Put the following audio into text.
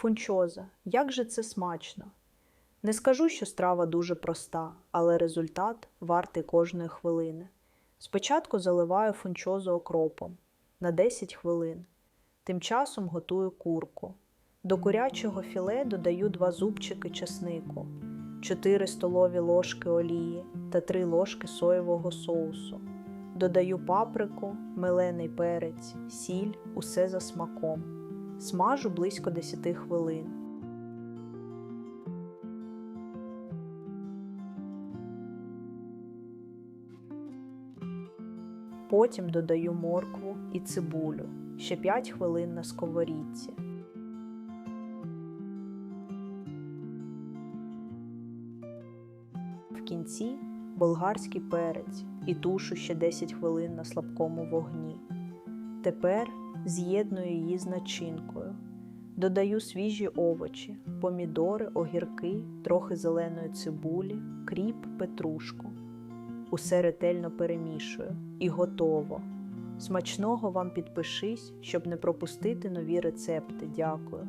Фунчоза, як же це смачно! Не скажу, що страва дуже проста, але результат вартий кожної хвилини. Спочатку заливаю фунчозу окропом на 10 хвилин. Тим часом готую курку. До курячого філе додаю 2 зубчики чеснику, 4 столові ложки олії та 3 ложки соєвого соусу. Додаю паприку, мелений перець, сіль, усе за смаком. Смажу близько 10 хвилин. Потім додаю моркву і цибулю, ще 5 хвилин на сковорідці. В кінці болгарський перець і тушу ще 10 хвилин на слабкому вогні. Тепер з'єдную її з начинкою. Додаю свіжі овочі, помідори, огірки, трохи зеленої цибулі, кріп, петрушку. Усе ретельно перемішую і готово. Смачного вам підпишись, щоб не пропустити нові рецепти. Дякую.